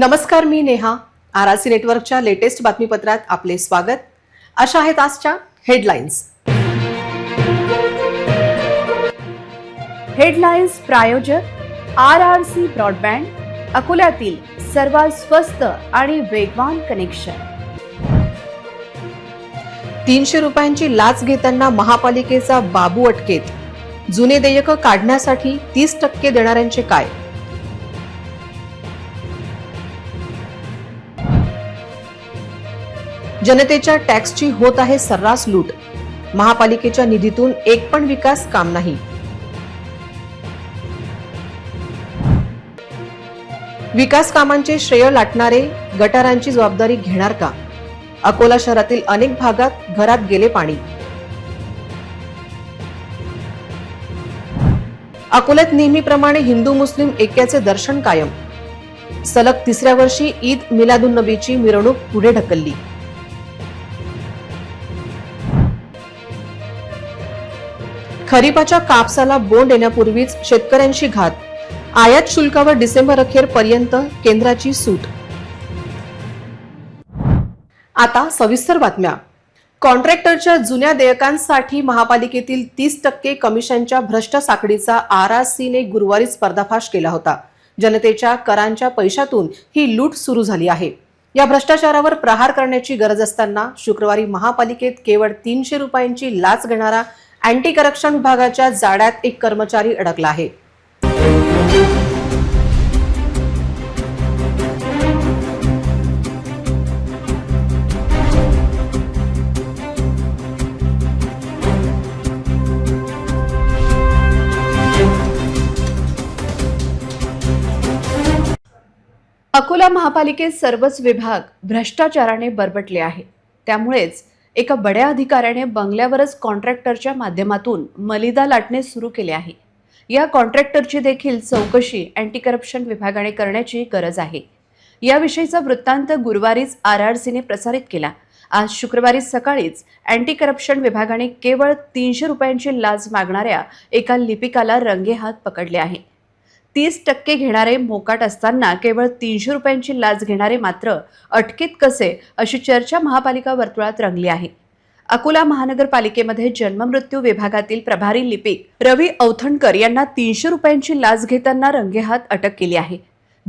नमस्कार मी नेहा. आरआरसी नेटवर्कच्या लेटेस्ट बातमीपत्रात आपले स्वागत. अशा आहेत आजच्या हेडलाईन्स. हेडलाईन्स प्रायोजक आर आर सी ब्रॉडबँड अकोल्यातील सर्वात स्वस्त आणि वेगवान कनेक्शन. तीनशे रुपयांची लाच घेताना महापालिकेचा बाबू अटकेत. जुने देयक काढण्यासाठी तीस टक्के देणाऱ्यांचे काय? जनतेच्या टॅक्सची होत आहे सर्रास लूट. महापालिकेच्या निधीतून एक पण विकास काम नाही. विकास कामांचे श्रेय लाटणारे गटारांची जबाबदारी घेणार का? अकोला शहरातील अनेक भागात घरात गेले पाणी. अकोल्यात नेहमीप्रमाणे हिंदू मुस्लिम ऐक्याचे दर्शन कायम. सलग तिसऱ्या वर्षी ईद मिलादुन नबीची मिरवणूक पुढे ढकलली. खरीपाच्या कापसाला बोंड येण्यापूर्वीच शेतकऱ्यांशी घात. आयात शुल्कावर डिसेंबर अखेर पर्यंत केंद्राची सूट. आता सविस्तर बातम्या. कॉन्ट्रॅक्टरच्या जुन्या देयकांसाठी महापालिकेतील तीस टक्के कमिशनच्या भ्रष्ट साखळीचा आर आर सीने गुरुवारीच पर्दाफाश केला होता. जनतेच्या करांच्या पैशातून ही लूट सुरू झाली आहे. या भ्रष्टाचारावर प्रहार करण्याची गरज असताना शुक्रवारी महापालिकेत केवळ तीनशे रुपयांची लाच घेणारा अँटी करप्शन विभागाच्या जाड्यात एक कर्मचारी अडकला आहे. अकोला महापालिकेत सर्वच विभाग भ्रष्टाचाराने बरबटले आहे त्यामुळेच एका बड्या अधिकाऱ्याने बंगल्यावरच कॉन्ट्रॅक्टरच्या माध्यमातून मलिदा लाटणे सुरू केले आहे. या कॉन्ट्रॅक्टरची देखील चौकशी अँटी करप्शन विभागाने करण्याची गरज आहे. याविषयीचा वृत्तांत गुरुवारीच आर आर सीने प्रसारित केला. आज शुक्रवारी सकाळीच अँटी करप्शन विभागाने केवळ तीनशे रुपयांची लाच मागणाऱ्या एका लिपिकाला रंगेहात पकडले आहे. तीस टक्के घेणारे मोकाट असताना केवळ तीनशे रुपयांची लाच घेणारे मात्र अटकेत कसे अशी चर्चा महापालिका वर्तुळात रंगली आहे. अकोला महानगरपालिकेमध्ये जन्ममृत्यू विभागातील प्रभारी लिपिक रवी औथणकर यांना तीनशे रुपयांची लाच घेताना रंगेहात अटक केली आहे.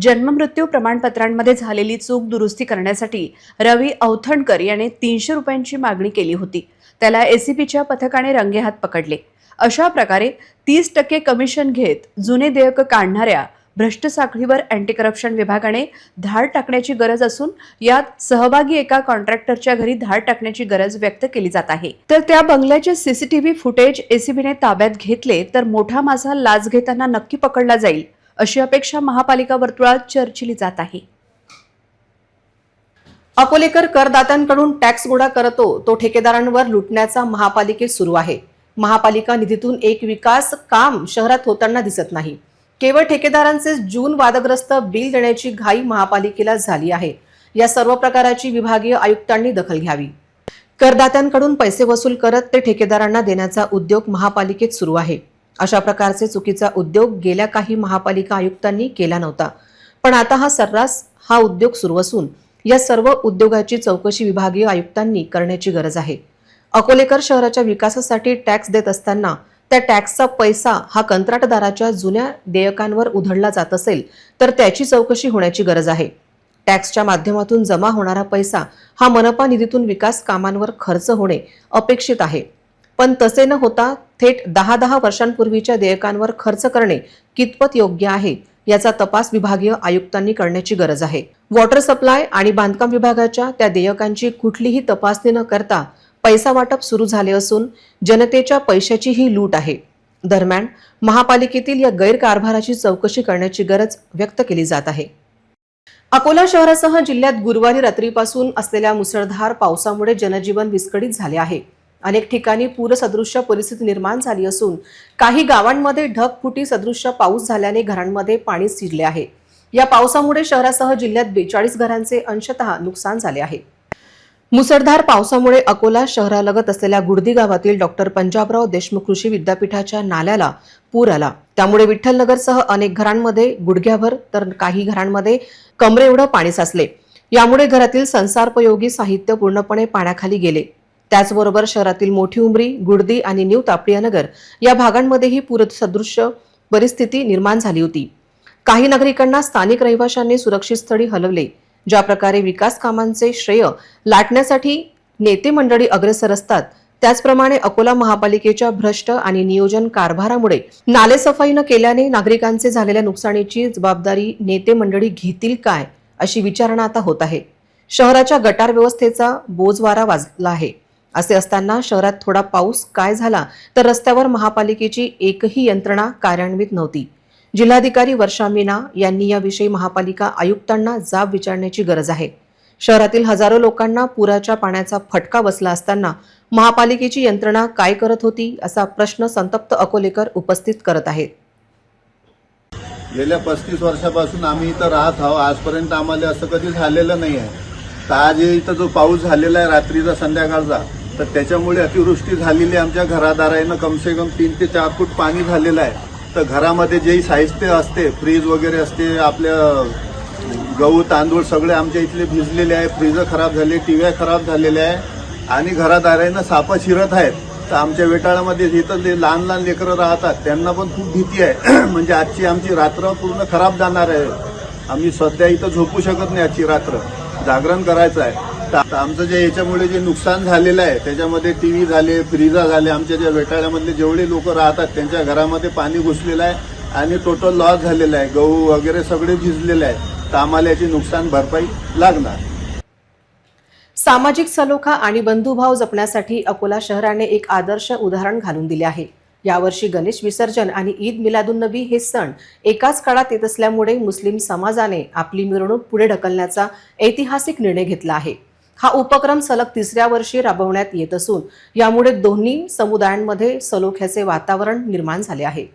जन्ममृत्यू प्रमाणपत्रांमध्ये झालेली चूक दुरुस्ती करण्यासाठी रवी औथणकर याने तीनशे रुपयांची मागणी केली होती. त्याला एसीपीच्या पथकाने रंगेहात पकडले. अशा प्रकारे तीस टक्के कमिशन घेत जुने देयक काढणाऱ्या भ्रष्ट साखळीवर अँटी करप्शन विभागाने धाड टाकण्याची गरज असून यात सहभागी एका कॉन्ट्रॅक्टरच्या घरी धाड टाकण्याची गरज व्यक्त केली जात आहे. तर त्या बंगल्याचे सीसीटीव्ही फुटेज एसीबीने ताब्यात घेतले तर मोठा मासा लाच घेताना नक्की पकडला जाईल अशी अपेक्षा महापालिका वर्तुळात चर्चिली जात आहे. अकोलेकर करदात्यांकडून टॅक्स गोळा करतो तो ठेकेदारांवर लुटण्याचा महापालिकेत सुरू आहे. महापालिका निधीतून एक विकास काम शहरात होताना दिसत नाही. केवळ ठेकेदारांचे जून वादग्रस्त बिल देण्याची घाई महापालिकेला झाली आहे. या सर्व प्रकाराची विभागीय आयुक्तांनी दखल घ्यावी. करदात्यांकडून पैसे वसूल करत ते ठेकेदारांना देण्याचा उद्योग महापालिकेत सुरू आहे. अशा प्रकारचे चुकीचा उद्योग गेल्या काही महापालिका आयुक्तांनी केला नव्हता. पण आता हा सर्रास हा उद्योग सुरू असून या सर्व उद्योगाची चौकशी विभागीय आयुक्तांनी करण्याची गरज आहे. अकोलेकर शहराच्या विकासासाठी टॅक्स देत असताना त्या टॅक्सचा पैसा हा कंत्राटदाराच्या जुन्या देयकांवर उधळला जात असेल तर त्याची चौकशी होण्याची गरज आहे. टॅक्सच्या माध्यमातून जमा होणारा पैसा हा मनपा निधीतून विकास कामांवर खर्च होणे अपेक्षित आहे. पण तसे न होता थेट दहा दहा वर्षांपूर्वीच्या देयकांवर खर्च करणे कितपत योग्य आहे याचा तपास विभागीय आयुक्तांनी करण्याची गरज आहे. वॉटर सप्लाय आणि बांधकाम विभागाच्या त्या देयकांची कुठलीही तपासणी न करता पैसा वाटप सुरू झाले असून जनतेच्या पैशाची ही लूट आहे. दरम्यान महापालिकेतील या गैरकारभाराची चौकशी करण्याची गरज व्यक्त केली जात आहे. अकोला शहरासह जिल्ह्यात गुरुवारी रात्रीपासून असलेल्या मुसळधार पावसामुळे जनजीवन विस्कळीत झाले आहे. अनेक ठिकाणी पूरसदृश्य परिस्थिती निर्माण झाली असून काही गावांमध्ये ढगफुटी सदृश्य पाऊस झाल्याने घरांमध्ये पाणी शिरले आहे. या पावसामुळे शहरासह जिल्ह्यात बेचाळीस घरांचे अंशतः नुकसान झाले आहे. मुसळधार पावसामुळे अकोला शहरालगत असलेल्या गुडदी गावातील डॉक्टर पंजाबराव देशमुख कृषी विद्यापीठाच्या नाल्याला पूर आला. त्यामुळे विठ्ठलनगरसह अनेक घरांमध्ये गुडघ्याभर तर काही घरांमध्ये कमरे एवढं पाणी साचले. यामुळे घरातील संसारोपयोगी साहित्य पूर्णपणे पाण्याखाली गेले. त्याचबरोबर शहरातील मोठी उमरी गुडदी आणि न्यू तापडियानगर या भागांमध्येही पूरसदृश्य परिस्थिती निर्माण झाली होती. काही नागरिकांना स्थानिक रहिवाशांनी सुरक्षित स्थळी हलवले. ज्या प्रकारे विकास कामांचे श्रेय लाटण्यासाठी नेते मंडळी अग्रेसर असतात त्याचप्रमाणे अकोला महापालिकेच्या भ्रष्ट आणि नियोजन कारभारामुळे नालेसफाई न केल्याने नागरिकांचे झालेल्या नुकसानीची जबाबदारी नेते मंडळी घेतील काय अशी विचारणा आता होत आहे. शहराच्या गटार व्यवस्थेचा बोजवारा वाजला आहे. असे असताना शहरात थोडा पाऊस काय झाला तर रस्त्यावर महापालिकेची एकही यंत्रणा कार्यान्वित नव्हती. जिल्हाधिकारी वर्षा मीना यांनी याविषयी महापालिका आयुक्तांना जाब विचारण्याची गरज आहे. शहरातील हजारो लोकांना पुराच्या पाण्याचा फटका बसला असताना महापालिकेची यंत्रणा काय करत होती असा प्रश्न संतप्त अकोलेकर उपस्थित करत आहेत. गेल्या पस्तीस वर्षापासून आम्ही इथं राहत आहोत. आजपर्यंत आम्हाला असं कधी झालेलं नाही आहे. तर आज इथं जो पाऊस झालेला आहे रात्रीचा संध्याकाळचा तर त्याच्यामुळे अतिवृष्टी झालेली आहे आमच्या घरादारानं कमसे कम तीन ते चार फूट पाणी झालेलं आहे. तर घरामध्ये जे साहित्य असते फ्रीज वगैरे असते आपल्या गहू तांदूळ सगळे आमच्या इथले भिजलेले आहे फ्रीज खराब झाले टीव्या खराब झालेल्या आहे आणि घरादाऱ्यांना सापं शिरत आहेत. तर आमच्या वेटाळामध्ये इथं जे लहान लहान लेकरं राहतात त्यांना पण खूप भीती आहे. म्हणजे आजची आमची रात्र पूर्ण खराब जाणार आहे. आम्ही सध्या इथं झोपू शकत नाही आजची रात्र. जागरण करायचं आहे. तर आता आमचं जे याच्यामुळे जे नुकसान झालेलं आहे त्याच्यामध्ये टी व्ही झाले फ्रीजा झाले आमच्या ज्या वेटाळ्यामधले जेवढे लोक राहतात त्यांच्या घरामध्ये पाणी घुसलेलं आहे आणि टोटल लॉस झालेला आहे. गहू वगैरे सगळे भिजलेले आहे तर आम्हाला याची नुकसान भरपाई लागणार. सामाजिक सलोखा आणि बंधुभाव जपण्यासाठी अकोला शहराने एक आदर्श उदाहरण घालून दिले आहे. यावर्षी गणेश विसर्जन आणि ईद मिलादुन्नबी हे सण एकाच काळात येत असल्यामुळे मुस्लिम समाजाने आपली मिरवणूक पुढे ढकलण्याचा ऐतिहासिक निर्णय घेतला आहे. हा उपक्रम सलग तिसऱ्या वर्षी राबवण्यात येत असून यामुळे दोन्ही समुदायांमध्ये सलोख्याचे वातावरण निर्माण झाले आहे.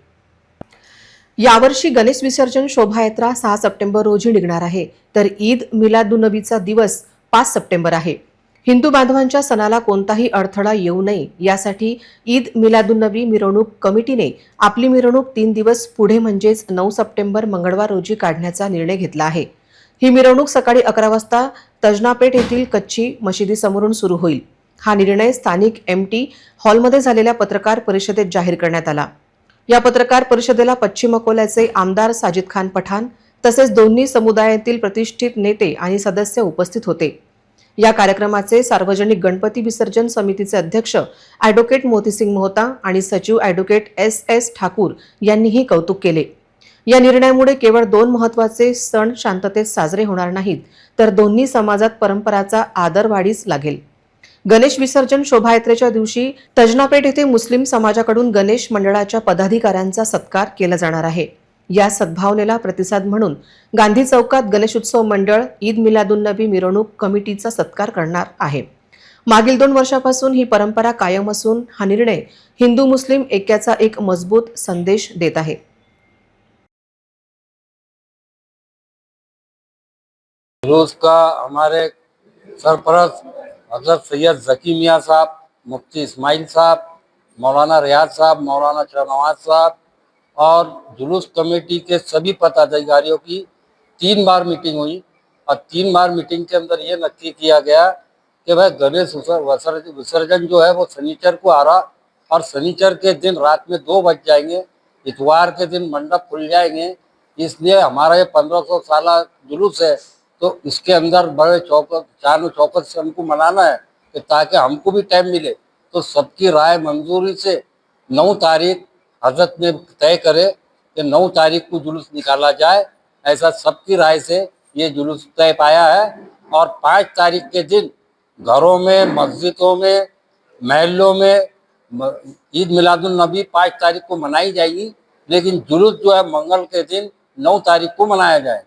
यावर्षी गणेश विसर्जन शोभायात्रा सहा सप्टेंबर रोजी निघणार आहे तर ईद मिलादुनबीचा दिवस पाच सप्टेंबर आहे. हिंदू बांधवांच्या सणाला कोणताही अडथळा येऊ नये यासाठी ईद मिलादुन्नबी मिरवणूक कमिटीने आपली मिरवणूक तीन दिवस पुढे म्हणजेच नऊ सप्टेंबर मंगळवार रोजी काढण्याचा निर्णय घेतला आहे. ही मिरवणूक सकाळी अकरा वाजता तजनापेठ येथील कच्ची मशिदीसमोरून सुरू होईल. हा निर्णय स्थानिक एम टी हॉलमध्ये झालेल्या पत्रकार परिषदेत जाहीर करण्यात आला. या पत्रकार परिषदेला पश्चिम अकोल्याचे आमदार साजिद खान पठाण तसेच दोन्ही समुदायातील प्रतिष्ठित नेते आणि सदस्य उपस्थित होते. या कार्यक्रमाचे सार्वजनिक गणपती विसर्जन समितीचे अध्यक्ष ॲडव्होकेट मोतीसिंग मोहता आणि सचिव ॲडव्होकेट एस एस ठाकूर यांनीही कौतुक केले. या निर्णयामुळे केवळ दोन महत्त्वाचे सण शांततेत साजरे होणार नाहीत तर दोन्ही समाजात परंपराचा आदर वाढीस लागेल. गणेश विसर्जन शोभायात्रेच्या दिवशी तजनापेठ येथे मुस्लिम समाजाकडून गणेश मंडळाच्या पदाधिकाऱ्यांचा सत्कार केला जाणार आहे. या सद्भावनेला प्रतिसाद म्हणून गांधी चौकात गणेशोत्सव मंडळ ईद मिलादुन्नबी मिरवणूक कमिटीचा सत्कार करणार आहे. मागील दोन वर्षापासून ही परंपरा कायम असून हा निर्णय हिंदू मुस्लिम ऐक्याचा एक मजबूत संदेश देत आहे. जुलूस का हमारे सरपरस्त हज़रत सैयद जकी मियाँ साहब, मुफ्ती इस्माइल साहब, मौलाना रियाज साहब, मौलाना शहनवाज साहब और जुलूस कमेटी के सभी पदाधिकारियों की तीन बार मीटिंग हुई और तीन बार मीटिंग के अंदर ये नक्की किया गया कि भाई गणेश विसर्जन जो है वो शनिचर को आ रहा और शनिचर के दिन रात में दो बज जाएँगे, इतवार के दिन मंडप खुल जाएँगे, इसलिए हमारा ये पंद्रह सौ साल जुलूस है। तो इसके अंदर बड़े चौकत चार चौकत से हमको मनाना है कि ताकि हमको भी टाइम मिले। तो सबकी राय मंजूरी से नौ तारीख हज़रत ने तय करे कि नौ तारीख को जुलूस निकाला जाए। ऐसा सबकी राय से ये जुलूस तय पाया है और पाँच तारीख के दिन घरों में, मस्जिदों में, महलों में ईद मिलादुल नबी पाँच तारीख को मनाई जाएगी। लेकिन जुलूस जो है मंगल के दिन नौ तारीख को मनाया जाए।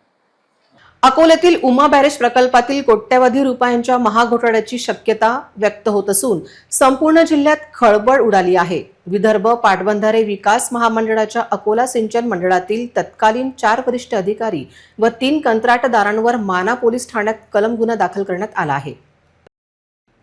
अकोल्यातील उमा बॅरेज प्रकल्पातील कोट्यवधी रुपयांच्या महाघोटाळ्याची शक्यता व्यक्त होत असून संपूर्ण जिल्ह्यात खळबळ उडाली आहे. विदर्भ पाटबंधारे विकास महामंडळाच्या अकोला सिंचन मंडळातील तत्कालीन चार वरिष्ठ अधिकारी व तीन कंत्राटदारांवर माना पोलीस ठाण्यात कलम गुन्हा दाखल करण्यात आला आहे.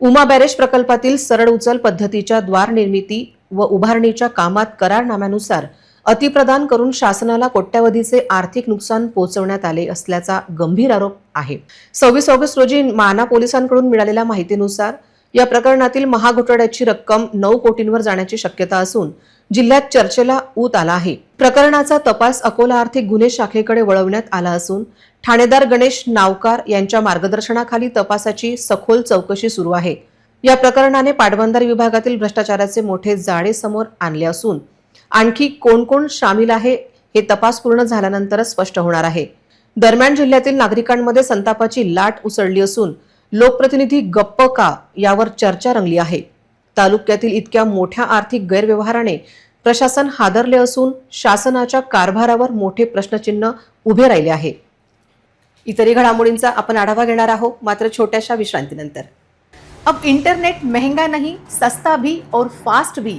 उमा बॅरेज प्रकल्पातील सरळ उचल पद्धतीच्या द्वार निर्मिती व उभारणीच्या कामात करारनाम्यानुसार अतिप्रदान करून शासनाला कोट्यावधीचे आर्थिक नुकसान पोहोचवण्यात आले असल्याचा गंभीर आरोप आहे. सव्वीस ऑगस्ट रोजी माना पोलिसांकडून मिळालेल्या माहितीनुसार या प्रकरणातील महाघोटाळ्याची रक्कम नऊ कोटींवर जाण्याची शक्यता असून जिल्ह्यात चर्चेला ऊत आला आहे. प्रकरणाचा तपास अकोला आर्थिक गुन्हे शाखेकडे वळवण्यात आला असून ठाणेदार गणेश नावकार यांच्या मार्गदर्शनाखाली तपासाची सखोल चौकशी सुरू आहे. या प्रकरणाने पाटबंधारे विभागातील भ्रष्टाचाराचे मोठे जाळे समोर आणले असून आणखी कोण कोण सामील आहे हे तपास पूर्ण झाल्यानंतरच स्पष्ट होणार आहे. दरम्यान जिल्ह्यातील नागरिकांमध्ये संतापाची लाट उसळली असून लोकप्रतिनिधी गप्प का यावर चर्चा रंगली आहे. तालुक्यातील इतक्या मोठ्या आर्थिक गैरव्यवहाराने प्रशासन हादरले असून शासनाच्या कारभारावर मोठे प्रश्नचिन्ह उभे राहिले आहे. इतरही घडामोडींचा आपण आढावा घेणार आहोत मात्र छोट्याशा विश्रांतीनंतर. अब इंटरनेट महंगा नहीं सस्ता भी और फास्ट भी.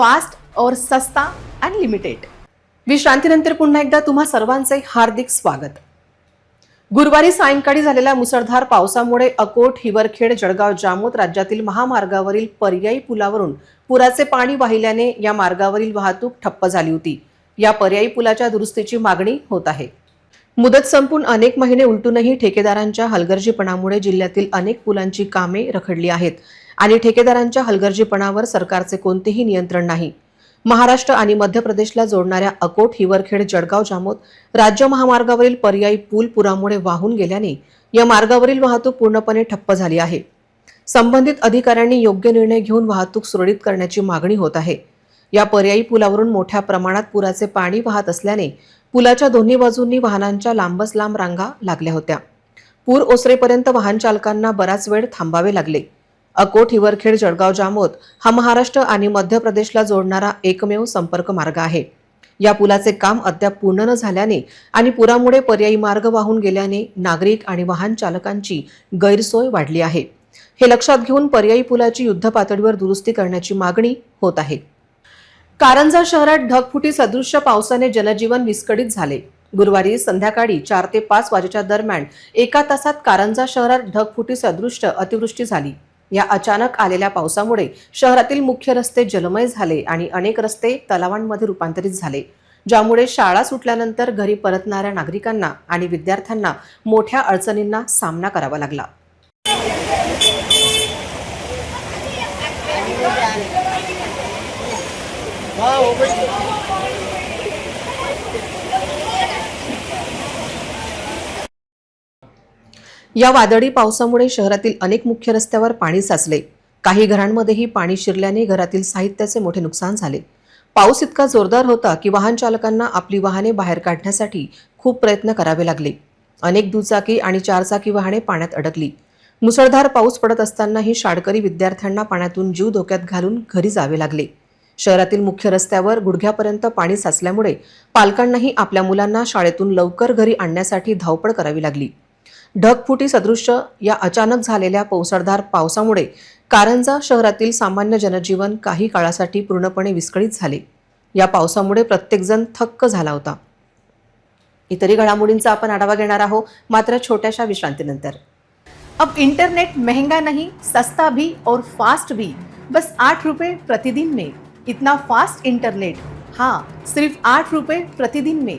फास्ट और सस्ता अनलिमिटेड विश्रांतीनंतर पुन्हा एकदा तुम्हा सर्वांचे हार्दिक स्वागत. गुरुवारी सायंकाळी झालेल्या मुसळधार पावसामुळे अकोट हिवरखेड जळगाव जामोद राज्यातील महामार्गावरील पर्यायी पुलावरून पुराचे पाणी वाहिल्याने या मार्गावरील वाहतूक ठप्प झाली होती. या पर्यायी पुलाच्या दुरुस्तीची मागणी होत आहे. मुदत संपून अनेक महिने उलटूनही ठेकेदारांच्या हलगर्जीपणामुळे जिल्ह्यातील अनेक पुलांची कामे रखडली आहेत. आणि ठेकेदारांच्या हलगर्जीपणावर सरकारचे कोणतेही नियंत्रण नाही. महाराष्ट्र आणि मध्य प्रदेशला जोडणाऱ्या अकोट हिवरखेड जळगाव जामोद राज्य महामार्गावरील पर्यायी पूल पुरामुळे वाहून गेल्याने या मार्गावरील वाहतूक पूर्णपणे ठप्प झाली आहे. संबंधित अधिकाऱ्यांनी योग्य निर्णय घेऊन वाहतूक सुरळीत करण्याची मागणी होत आहे. या पर्यायी पुलावरून मोठ्या प्रमाणात पुराचे पाणी वाहत असल्याने पुलाच्या दोन्ही बाजूंनी वाहनांच्या लांबच लांब रांगा लागल्या होत्या. पूर ओसरेपर्यंत वाहन चालकांना बराच वेळ थांबावे लागले. अकोट हिवरखेड जळगाव जामोद हा महाराष्ट्र आणि मध्य प्रदेशला जोडणारा एकमेव संपर्क मार्ग आहे. या पुलाचे काम अद्याप पूर्ण न झाल्याने आणि पुरामुळे पर्यायी मार्ग वाहून गेल्याने नागरिक आणि वाहन चालकांची गैरसोय वाढली आहे. हे लक्षात घेऊन पर्यायी पुलाची युद्धपातळीवर दुरुस्ती करण्याची मागणी होत आहे. कारंजा शहरात ढगफुटी सदृश्य पावसाने जनजीवन विस्कळीत झाले. गुरुवारी संध्याकाळी चार ते पाच वाजेच्या दरम्यान एका तासात कारंजा शहरात ढगफुटी सदृश्य अतिवृष्टी झाली. या अचानक आलेल्या पावसामुळे शहरातील मुख्य रस्ते जलमय झाले आणि अनेक रस्ते तलावांमध्ये रूपांतरित झाले ज्यामुळे शाळा सुटल्यानंतर घरी परतणाऱ्या नागरिकांना आणि विद्यार्थ्यांना मोठ्या अडचणींना सामना करावा लागला. या वादळी पावसामुळे शहरातील अनेक मुख्य रस्त्यावर पाणी साचले. काही घरांमध्येही पाणी शिरल्याने घरातील साहित्याचे मोठे नुकसान झाले. पाऊस इतका जोरदार होता की वाहन चालकांना आपली वाहने बाहेर काढण्यासाठी खूप प्रयत्न करावे लागले. अनेक दुचाकी आणि चारचाकी वाहने पाण्यात अडकली. मुसळधार पाऊस पडत असतानाही शाळकरी विद्यार्थ्यांना पाण्यातून जीव धोक्यात घालून घरी जावे लागले. शहरातील मुख्य रस्त्यावर गुडघ्यापर्यंत पाणी साचल्यामुळे पालकांनाही आपल्या मुलांना शाळेतून लवकर घरी आणण्यासाठी धावपळ करावी लागली. ढगफुटी सदृश्य या अचानक झालेल्या पावसाळधार पावसामुळे कारंजा शहरातील सामान्य जनजीवन काही काळासाठी पूर्णपणे विस्कळीत झाले. या पावसामुळे प्रत्येकजण थक्क झाला होता. इतरही घडामोडींचा आपण आढावा घेणार आहोत. मात्र छोट्याशा विश्रांतीनंतर. अब इंटरनेट महंगा नहीं सस्ता भी और फास्ट भी. बस आठ रुपये प्रतिदिन में. इतना फास्ट इंटरनेट हाँ सिर्फ आठ रुपये प्रतिदिन में.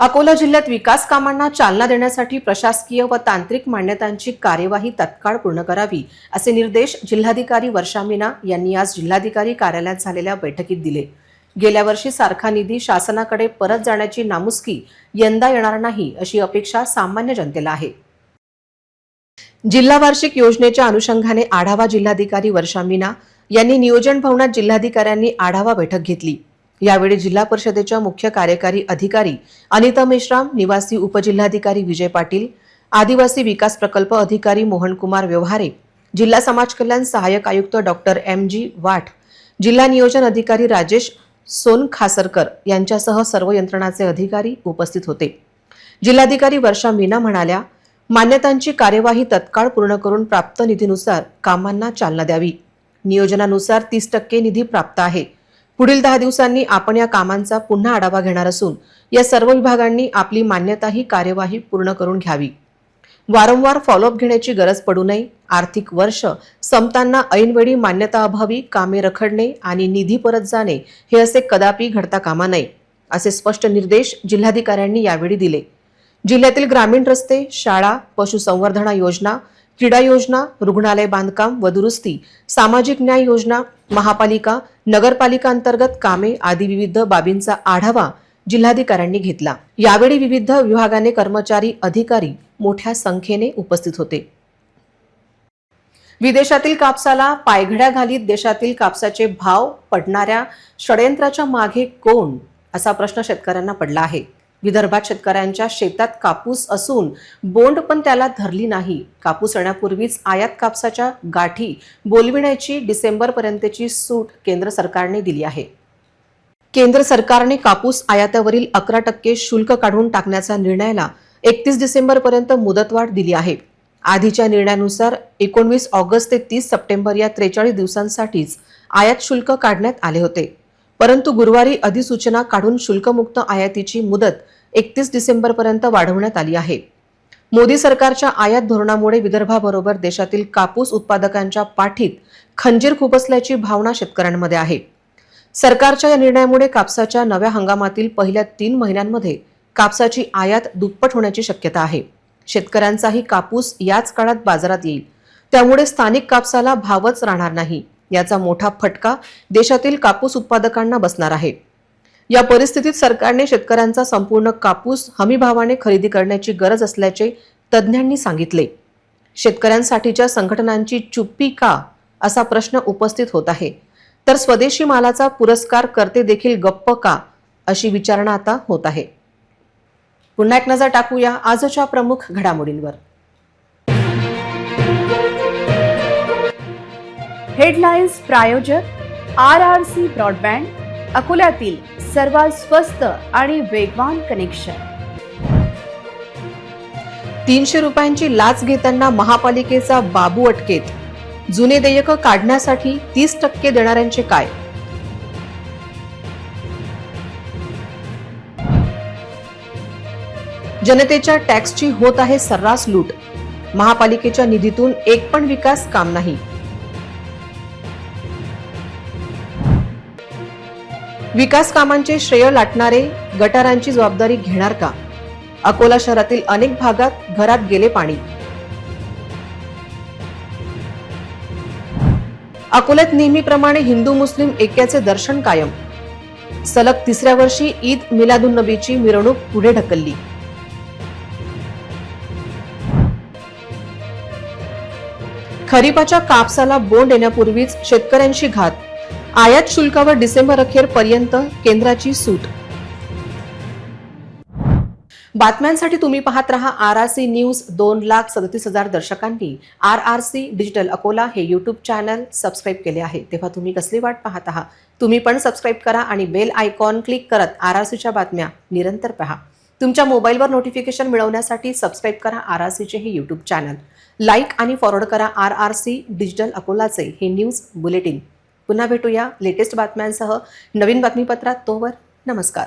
अकोला जिल्ह्यात विकास कामांना चालना देण्यासाठी प्रशासकीय व तांत्रिक मान्यतांची कार्यवाही तत्काळ पूर्ण करावी असे निर्देश जिल्हाधिकारी वर्षा मीना यांनी आज जिल्हाधिकारी कार्यालयात झालेल्या बैठकीत दिले. गेल्या वर्षी सारखा निधी शासनाकडे परत जाण्याची नामुस्की यंदा येणार नाही अशी अपेक्षा सामान्य जनतेला आहे. जिल्हा वार्षिक योजनेच्या अनुषंगाने आढावा जिल्हाधिकारी वर्षा मीना यांनी नियोजन भवनात जिल्हाधिकाऱ्यांनी आढावा बैठक घेतली. यावेळी जिल्हा परिषदेच्या मुख्य कार्यकारी अधिकारी अनिता मेश्राम निवासी उपजिल्हाधिकारी विजय पाटील आदिवासी विकास प्रकल्प अधिकारी मोहनकुमार व्यवहारे जिल्हा समाज कल्याण सहाय्यक आयुक्त डॉक्टर एम जी वाठ जिल्हा नियोजन अधिकारी राजेश सोनखासरकर यांच्यासह सर्व यंत्रणाचे अधिकारी उपस्थित होते. जिल्हाधिकारी वर्षा मीना म्हणाल्या मान्यतांची कार्यवाही तत्काळ पूर्ण करून प्राप्त निधीनुसार कामांना चालना द्यावी. नियोजनानुसार तीस टक्के निधी प्राप्त आहे. पुढील दहा दिवसांनी आपण या कामांचा पुन्हा आढावा घेणार असून या सर्व विभागांनी आपली मान्यता ही कार्यवाही पूर्ण करून घ्यावी. वारंवार फॉलोअप घेण्याची गरज पडू नये. आर्थिक वर्ष संपताना ऐनवेळी मान्यता अभावी कामे रखडणे आणि निधी परत जाणे हे असे कदापि घडता कामा नये असे स्पष्ट निर्देश जिल्हाधिकाऱ्यांनी यावेळी दिले. जिल्ह्यातील ग्रामीण रस्ते शाळा पशुसंवर्धना योजना क्रीडा योजना रुग्णालय बांधकाम व दुरुस्ती सामाजिक न्याय योजना महापालिका नगरपालिका अंतर्गत कामे आदी विविध बाबींचा आढावा जिल्हाधिकाऱ्यांनी घेतला. यावेळी विविध विभागाने कर्मचारी अधिकारी मोठ्या संख्येने उपस्थित होते. विदेशातील कापसाला पायघड्या घालीत देशातील कापसाचे भाव पडणाऱ्या षडयंत्राच्या मागे कोण? असा प्रश्न शेतकऱ्यांना पडला आहे. विदर्भात शेतकऱ्यांच्या शेतात कापूस असून बोंड पण त्याला धरली नाही. कापूस येण्यापूर्वीच आयात कापसाच्या गाठी बोलविण्याची डिसेंबरपर्यंतची सूट केंद्र सरकारने दिली आहे. केंद्र सरकारने कापूस आयातावरील अकरा टक्के शुल्क काढून टाकण्याचा निर्णयाला एकतीस डिसेंबरपर्यंत मुदतवाढ दिली आहे. आधीच्या निर्णयानुसार एकोणवीस ऑगस्ट ते तीस सप्टेंबर या त्रेचाळीस दिवसांसाठीच आयात शुल्क काढण्यात आले होते. परंतु गुरुवारी अधिसूचना काढून शुल्कमुक्त आयातीची मुदत एकतीस डिसेंबरपर्यंत वाढवण्यात आली आहे. मोदी सरकारच्या आयात धोरणामुळे विदर्भाबरोबर देशातील कापूस उत्पादकांच्या पाठीत खंजीर खुपसल्याची भावना शेतकऱ्यांमध्ये आहे. सरकारच्या या निर्णयामुळे कापसाच्या नव्या हंगामातील पहिल्या तीन महिन्यांमध्ये कापसाची आयात दुप्पट होण्याची शक्यता आहे. शेतकऱ्यांचाही कापूस याच काळात बाजारात येईल. त्यामुळे स्थानिक कापसाला भावच राहणार नाही. याचा मोठा फटका देशातील कापूस उत्पादकांना बसणार आहे. या परिस्थितीत सरकारने शेतकऱ्यांचा संपूर्ण कापूस हमीभावाने खरेदी करण्याची गरज असल्याचे तज्ज्ञांनी सांगितले. शेतकऱ्यांसाठीच्या संघटनांची चुप्पी का? असा प्रश्न उपस्थित होत आहे. तर स्वदेशी मालाचा पुरस्कार करते देखील गप्प का? अशी विचारणा आता होत आहे. पुन्हा एक नजर टाकूया आजच्या प्रमुख घडामोडींवर. हेडलाईन्स प्रायोजक आर आर सी ब्रॉडबँड अकोल्यातील सर्वात स्वस्त आणि वेगवान कनेक्शन. तीनशे रुपयांची लाच घेताना महापालिकेचा बाबू अटकेत. जुने देयक काढण्यासाठी तीस टक्के देणाऱ्यांचे काय? जनतेच्या टॅक्सची होत आहे सर्रास लूट. महापालिकेच्या निधीतून एक पण विकास काम नाही. विकास कामांचे श्रेय लाटणारे गटारांची जबाबदारी घेणार का? अकोला शहरातील अनेक भागात घरात गेले पाणी. अकोल्यात नेहमीप्रमाणे हिंदू मुस्लिम ऐक्याचे दर्शन कायम. सलग तिसऱ्या वर्षी ईद मिलादुन नबीची मिरवणूक पुढे ढकलली. खरीपाच्या कापसाला बोंड येण्यापूर्वीच शेतकऱ्यांशी घात आयात शुल्कावर डिसेंबर अखेर पर्यंत केंद्राची सूट. बातम्यांसाठी तुम्ही पाहत रहा आर आर सी न्यूज दोन लाख सदतीस हजार दर्शकांनी. R R C digital Akola हे यूट्यूब चॅनल सबस्क्राईब केले आहे. तेव्हा तुम्ही कसली वाट पाहत आहात? तुम्ही पण सबस्क्राईब करा आणि बेल आयकॉन क्लिक करत आर आर सीच्या बातम्या निरंतर पहा. तुमच्या मोबाईलवर नोटिफिकेशन मिळवण्यासाठी सबस्क्राईब करा आर आर सीचे हे यूट्यूब चॅनल लाईक आणि फॉरवर्ड करा आर आर सी डिजिटल अकोलाचे हे न्यूज बुलेटिन. पुन्हा भेटूया लेटेस्ट बातम्यांसह नवीन बातमीपत्रात तोवर नमस्कार.